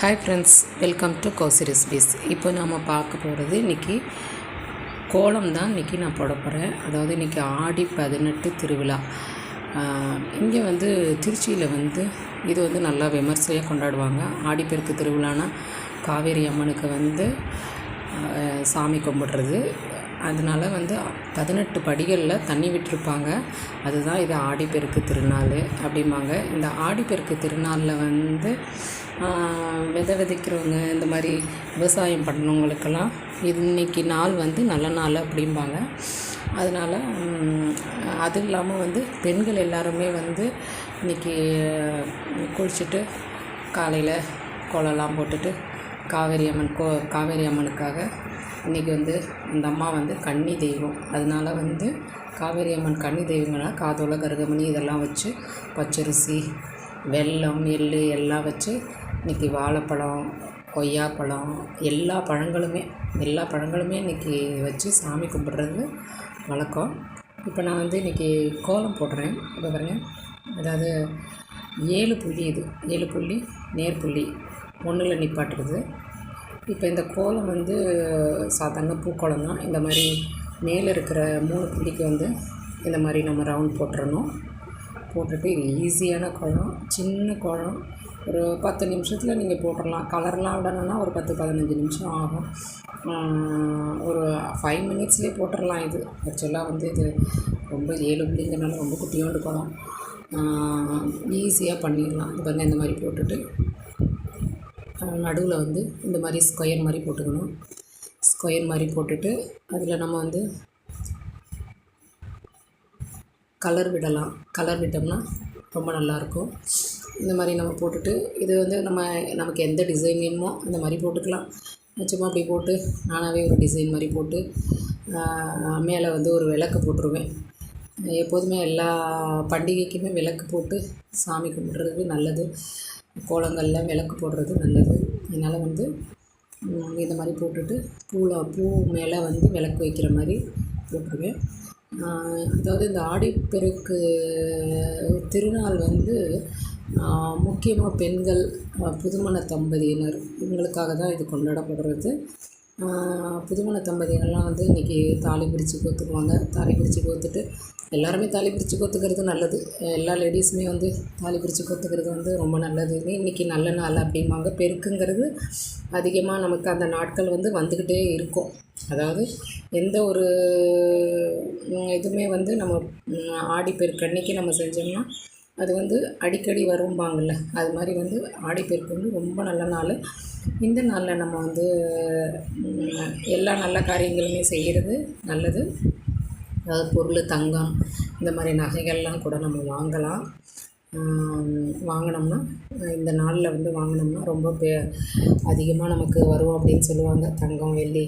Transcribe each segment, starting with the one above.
Hi friends welcome to cozy recipes இப்போ நாம் பார்க்க போகிறது இன்றைக்கி கோலம் தான் இன்றைக்கி நான் போட போகிறேன் அதாவது இன்றைக்கி ஆடி பதினெட்டு திருவிழா. இங்கே வந்து திருச்சியில் வந்து இது வந்து நல்லா விமர்சையாக கொண்டாடுவாங்க. ஆடிப்பெருக்கு திருவிழானா காவேரி அம்மனுக்கு வந்து சாமி கும்பிடுறது. அதனால வந்து பதினெட்டு படிகளில் தண்ணி விட்டிருப்பாங்க. அதுதான் இது ஆடிப்பெருக்கு திருநாள் அப்படிம்பாங்க. இந்த ஆடிப்பெருக்கு திருநாளில் வந்து விதை விதைக்கிறவங்க இந்த மாதிரி விவசாயம் பண்ணவங்களுக்கெல்லாம் இன்னைக்கு நாள் வந்து நல்ல நாள் அப்படிம்பாங்க. அதனால் அது இல்லாமல் வந்து பெண்கள் எல்லாருமே வந்து இன்றைக்கி குளிச்சுட்டு காலையில் கோலம்லாம் போட்டுட்டு காவேரி அம்மன் கோ காவேரி அம்மனுக்காக இன்றைக்கி வந்து அந்த அம்மா வந்து கன்னி தெய்வம். அதனால வந்து காவேரி அம்மன் கன்னி தெய்வங்களாக காதோல கருகமணி இதெல்லாம் வச்சு பச்சரிசி வெல்லம் எள் எல்லாம் வச்சு இன்றைக்கி வாழைப்பழம் கொய்யாப்பழம் எல்லா பழங்களுமே எல்லா பழங்களுமே இன்றைக்கி வச்சு சாமி கும்பிட்றது வழக்கம். இப்போ நான் வந்து இன்றைக்கி கோலம் போடுறேன். இப்போ அதாவது ஏழு புள்ளி இது. ஏழு புள்ளி நேர் புள்ளி ஒன்றில் நிப்பாட்டுறது. இப்போ இந்த கோலம் வந்து சாதாரண பூக்கோலம் தான். இந்த மாதிரி மேலே இருக்கிற மூணு புள்ளிக்கு வந்து இந்த மாதிரி நம்ம ரவுண்ட் போட்டுறணும். போட்டுட்டு இது ஈஸியான குளம் சின்ன குளம் ஒரு பத்து நிமிஷத்தில் நீங்கள் போட்டுடலாம் கலர்லாம் விடணும்னா ஒரு பத்து பதினஞ்சு நிமிஷம் ஆகும். ஒரு ஃபைவ் மினிட்ஸ்லேயே போட்டுடலாம் இது. ஆக்சுவலாக வந்து இது ரொம்ப ஏழு புள்ளிங்கிறனால ரொம்ப குட்டியோண்டு கோலம் ஈஸியாக பண்ணிடலாம். இது பாருங்கள் இந்த மாதிரி போட்டுட்டு. நடுவில் வந்து இந்த மாதிரி ஸ்கொயர் மாதிரி போட்டுக்கணும். ஸ்கொயர் மாதிரி போட்டுட்டு அதில் நம்ம வந்து கலர் விடலாம். கலர் விட்டோம்னா ரொம்ப நல்லாயிருக்கும் இந்த மாதிரி நம்ம போட்டுட்டு இது வந்து நம்ம நமக்கு எந்த டிசைன் வேணுமோ அந்த மாதிரி போட்டுக்கலாம். சும்மா அப்படி போட்டு நானாகவே ஒரு டிசைன் மாதிரி போட்டு மேலே வந்து ஒரு விளக்கு போட்டுருவேன். எப்போதுமே எல்லா பண்டிகைக்குமே விளக்கு போட்டு சாமி கும்பிட்றது நல்லது. கோலங்களில் விளக்கு போடுறது நல்லது. அதனால் வந்து இந்த மாதிரி போட்டுட்டு பூவில் பூ மேலே வந்து விளக்கு வைக்கிற மாதிரி போட்டுருவேன். அதாவது இந்த ஆடிப்பெருக்கு திருநாள் வந்து முக்கியமாக பெண்கள் புதுமண தம்பதியினர் இவங்களுக்காக தான் இது கொண்டாடப்படுறது. புதுமண தம்பதிகள்லாம் வந்து இன்றைக்கி தாலி பிரித்து கோத்துக்குவாங்க. தாலி பிரித்து கோத்துட்டு எல்லாருமே தாலி பிரித்து கோத்துக்கிறது நல்லது. எல்லா லேடிஸுமே வந்து தாலி பிரித்து கோத்துக்கிறது வந்து ரொம்ப நல்லது. இன்றைக்கி நல்ல நாள் அப்படிம்பாங்க. பெருக்குங்கிறது அதிகமாக நமக்கு அந்த நாட்கள் வந்து வந்துக்கிட்டே இருக்கும். அதாவது எந்த ஒரு இதுவுமே வந்து நம்ம ஆடி பெருக்கு அன்னைக்கு நம்ம செஞ்சோம்னா அது வந்து அடிக்கடி வரும்பாங்கள்ல அது மாதிரி வந்து ஆடிப்பெருக்கு வந்து ரொம்ப நல்ல நாள். இந்த நாளில் நம்ம வந்து எல்லா நல்ல காரியங்களுமே செய்கிறது நல்லது. அதாவது பொருள் தங்கம் இந்த மாதிரி நகைகள்லாம் கூட நம்ம வாங்கலாம். வாங்கினோம்னா இந்த நாளில் வந்து வாங்கினோம்னா ரொம்ப பெ அதிகமாக நமக்கு வரும் அப்படின்னு சொல்லுவாங்க. தங்கம் வெள்ளி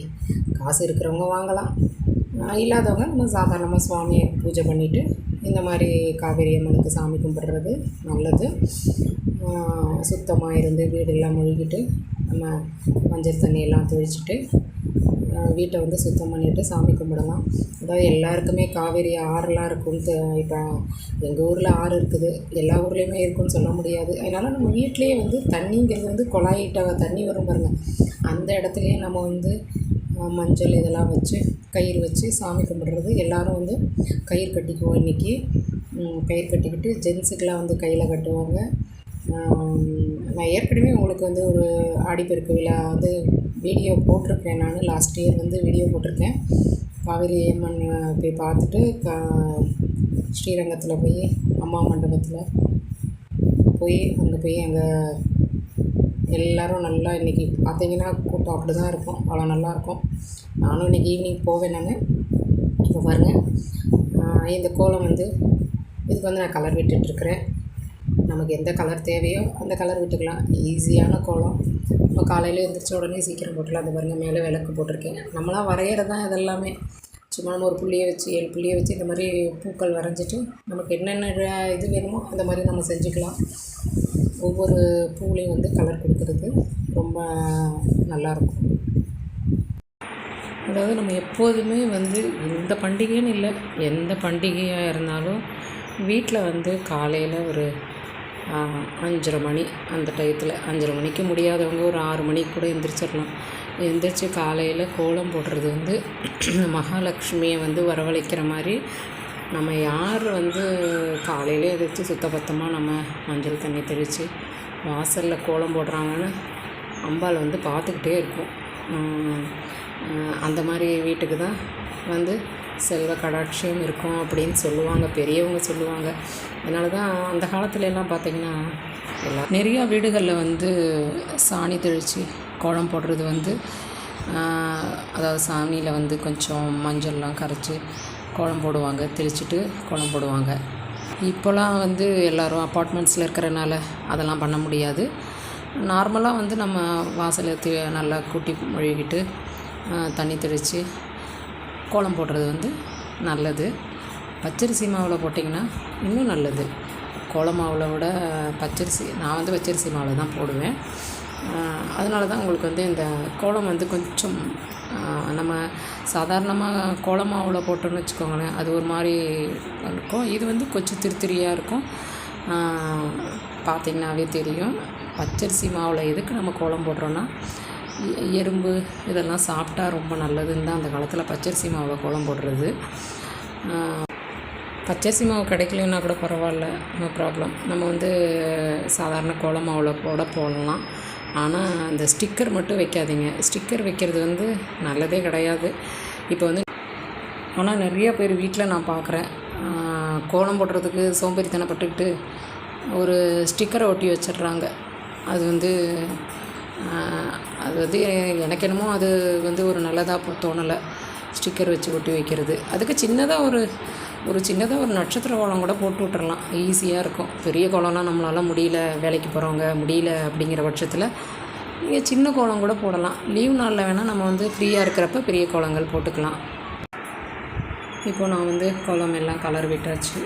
காசு இருக்கிறவங்க வாங்கலாம். இல்லாதவங்க நம்ம சாதாரணமாக சுவாமியை பூஜை பண்ணிவிட்டு இந்த மாதிரி காவேரி அம்மனுக்கு சாமி கும்பிட்றது நல்லது. சுத்தமாக இருந்து வீடெல்லாம் மொழிகிட்டு நம்ம மஞ்சள் தண்ணியெல்லாம் தெளிச்சிட்டு வீட்டை வந்து சுத்தம் பண்ணிவிட்டு சாமி கும்பிடலாம். அதாவது எல்லாருக்குமே காவேரி ஆறுலாம் இருக்கும் இப்போ எங்கள் ஊரில் ஆறு இருக்குது. எல்லா ஊர்லேயுமே இருக்குன்னு சொல்ல முடியாது. அதனால் நம்ம வீட்டிலேயே வந்து தண்ணிங்கிறது வந்து குழாயிட்ட தண்ணி வரும் பாருங்கள் அந்த இடத்துலையே நம்ம வந்து மஞ்சள் இதெல்லாம் வச்சு கயிறு வச்சு சாமி கும்பிட்றது. எல்லோரும் வந்து கயிறு கட்டிக்குவோம் இன்றைக்கி கயிறு கட்டிக்கிட்டு ஜென்ஸுக்கெலாம் வந்து கையில் கட்டுவாங்க. நான் ஏற்கனவே உங்களுக்கு வந்து ஒரு ஆடிப்பெருக்கு விழா வந்து வீடியோ போட்டிருக்கேன் நான். லாஸ்ட் இயர் வந்து வீடியோ போட்டிருக்கேன். காவேரி அம்மன் போய் பார்த்துட்டு கா ஸ்ரீரங்கத்தில் போய் அம்மா மண்டபத்தில் போய் அங்கே போய் அங்கே எல்லோரும் நல்லா இன்றைக்கி பார்த்தீங்கன்னா கூட்டம் அப்படி தான் இருக்கும். அவ்வளோ நல்லாயிருக்கும் நானும் இன்றைக்கி ஈவினிங் போவேன் நான். இப்போ பாருங்கள் இந்த கோலம் வந்து இதுக்கு வந்து நான் கலர் விட்டுட்டுருக்குறேன் நமக்கு எந்த கலர் தேவையோ அந்த கலர் விட்டுக்கலாம். ஈஸியான கோலம். நம்ம காலையில் எழுந்திரிச்ச உடனே சீக்கிரம் போட்டுக்கலாம். அந்த பாருங்கள் மேலே விளக்கு போட்டிருக்கேன். நம்மளாம் வரைகிறது தான் இதெல்லாமே. சும்மா நம்ம ஒரு புள்ளியை வச்சு ஏழு புள்ளியை வச்சு இந்த மாதிரி பூக்கள் வரைஞ்சிட்டு நமக்கு என்னென்ன இது வேணுமோ அந்த மாதிரி நம்ம செஞ்சுக்கலாம். ஒவ்வொரு பூவிலையும் வந்து கலர் கொடுக்கறது ரொம்ப நல்லாயிருக்கும் அதாவது நம்ம எப்போதுமே வந்து இந்த பண்டிகைன்னு இல்லை எந்த பண்டிகையாக இருந்தாலும் வீட்டில் வந்து காலையில் ஒரு அஞ்சரை மணி அந்த டயத்தில் அஞ்சரை மணிக்கு முடியாதவங்க ஒரு ஆறு மணிக்கு கூட எந்திரிச்சிடலாம் எந்திரிச்சு காலையில் கோலம் போடுறது வந்து மகாலட்சுமியை வந்து வரவழைக்கிற மாதிரி நம்ம யார் வந்து காலையிலே எதிர்த்து சுத்தபத்தமாக நம்ம மஞ்சள் தண்ணி தெளித்து வாசலில் கோலம் போடுறாங்கன்னு அம்பாள் வந்து பார்த்துக்கிட்டே இருக்கும். அந்த மாதிரி வீட்டுக்கு தான் வந்து செல்வ கடாட்சியம் இருக்கும் அப்படின்னு சொல்லுவாங்க பெரியவங்க சொல்லுவாங்க. அதனால தான் அந்த காலத்துல எல்லாம் பார்த்திங்கன்னா எல்லாம் நிறையா வீடுகளில் வந்து சாணி தெளித்து கோலம் போடுறது வந்து அதாவது சாணியில் வந்து கொஞ்சம் மஞ்சள்லாம் கரைச்சி கோலம் போடுவாங்க தெளிச்சுட்டு கோலம் போடுவாங்க. இப்போலாம் வந்து எல்லோரும் அப்பார்ட்மெண்ட்ஸில் இருக்கிறனால அதெல்லாம் பண்ண முடியாது. நார்மலாக வந்து நம்ம வாசலை தி நல்லா கூட்டி மொழிகிட்டு தண்ணி தெளித்து கோலம் போடுறது வந்து நல்லது. பச்சரிசி மாவில் போட்டிங்கன்னா இன்னும் நல்லது. கோலம் மாவில் விட பச்சரிசி நான் வந்து பச்சரிசி மாவில் தான் போடுவேன். அதனால தான் உங்களுக்கு வந்து இந்த கோலம் வந்து கொஞ்சம் நம்ம சாதாரணமாக கோலம் மாவில் போட்டோம்னு வச்சுக்கோங்களேன் அது ஒரு மாதிரி இருக்கும். இது வந்து கொஞ்சம் திருத்திரியாக இருக்கும். பார்த்திங்கனாவே தெரியும். பச்சரிசி மாவில் எதுக்கு நம்ம கோலம் போடுறோன்னா எ- எறும்பு இதெல்லாம் சாப்பிட்டா ரொம்ப நல்லதுன்னு தான் அந்த காலத்தில் பச்சரிசி மாவில் கோலம் போடுறது. பச்சரிசி மாவு கிடைக்கலன்னா கூட பரவாயில்ல நோ ப்ராப்ளம் நம்ம வந்து சாதாரண கோலம் மாவில் கூட போடலாம். ஆனால் அந்த ஸ்டிக்கர் மட்டும் வைக்காதீங்க. ஸ்டிக்கர் வைக்கிறது வந்து நல்லதே கிடையாது. இப்போ வந்து ஆனால் நிறையா பேர் வீட்டில் நான் பார்க்குறேன் கோலம் போடுறதுக்கு சோம்பேறித்தனப்பட்டுக்கிட்டு ஒரு ஸ்டிக்கரை ஒட்டி வச்சிடுறாங்க. அது வந்து அது வந்து எனக்கு என்னமோ அது வந்து ஒரு நல்லதாக தோணலை. ஸ்டிக்கர் வச்சு ஒட்டி வைக்கிறது. அதுக்கு சின்னதாக ஒரு ஒரு சின்னதாக ஒரு நட்சத்திர கோலம் கூட போட்டு விட்டுறலாம். ஈஸியாக இருக்கும். பெரிய கோலம்லாம் நம்மளால முடியல வேலைக்கு போகிறவங்க முடியல அப்படிங்கிற பட்சத்தில் நீங்கள் சின்ன கோலம் கூட போடலாம். லீவ் நாளில் வேணால் நம்ம வந்து ஃப்ரீயாக இருக்கிறப்ப பெரிய கோலங்கள் போட்டுக்கலாம். இப்போது நான் வந்து கோலம் எல்லாம் கலர் விட்டாச்சு.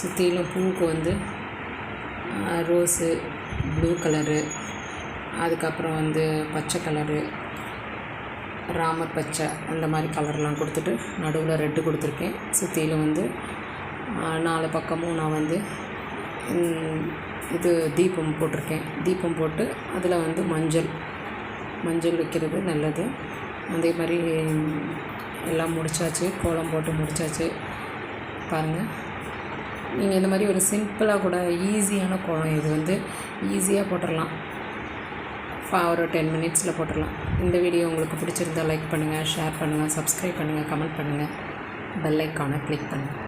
சுற்றிலும் பூவுக்கு வந்து ரோஸு ப்ளூ கலரு அதுக்கப்புறம் வந்து பச்சை கலரு ராமர் பச்சை அந்த மாதிரி கலர்லாம் கொடுத்துட்டு நடுவில் ரெட்டு கொடுத்துருக்கேன். சுற்றிலும் வந்து நாலு பக்கமும் நான் வந்து இது தீபம் போட்டிருக்கேன். தீபம் போட்டு அதில் வந்து மஞ்சள் மஞ்சள் வைக்கிறது நல்லது. அதே மாதிரி எல்லாம் முடிச்சாச்சு கோலம் போட்டு முடிச்சாச்சு. பாருங்கள் நீங்கள் இந்த மாதிரி ஒரு சிம்பிளாக கூட ஈஸியான கோலம் இது வந்து ஈஸியாக போட்டுடலாம் ஒரு டென் மினிட்ஸில் போட்டுடலாம். இந்த வீடியோ உங்களுக்கு பிடிச்சிருந்தா லைக் பண்ணுங்கள் ஷேர் பண்ணுங்கள் சப்ஸ்கிரைப் பண்ணுங்கள் கமெண்ட் பண்ணுங்கள் பெல் ஐக்கானை கிளிக் பண்ணுங்கள்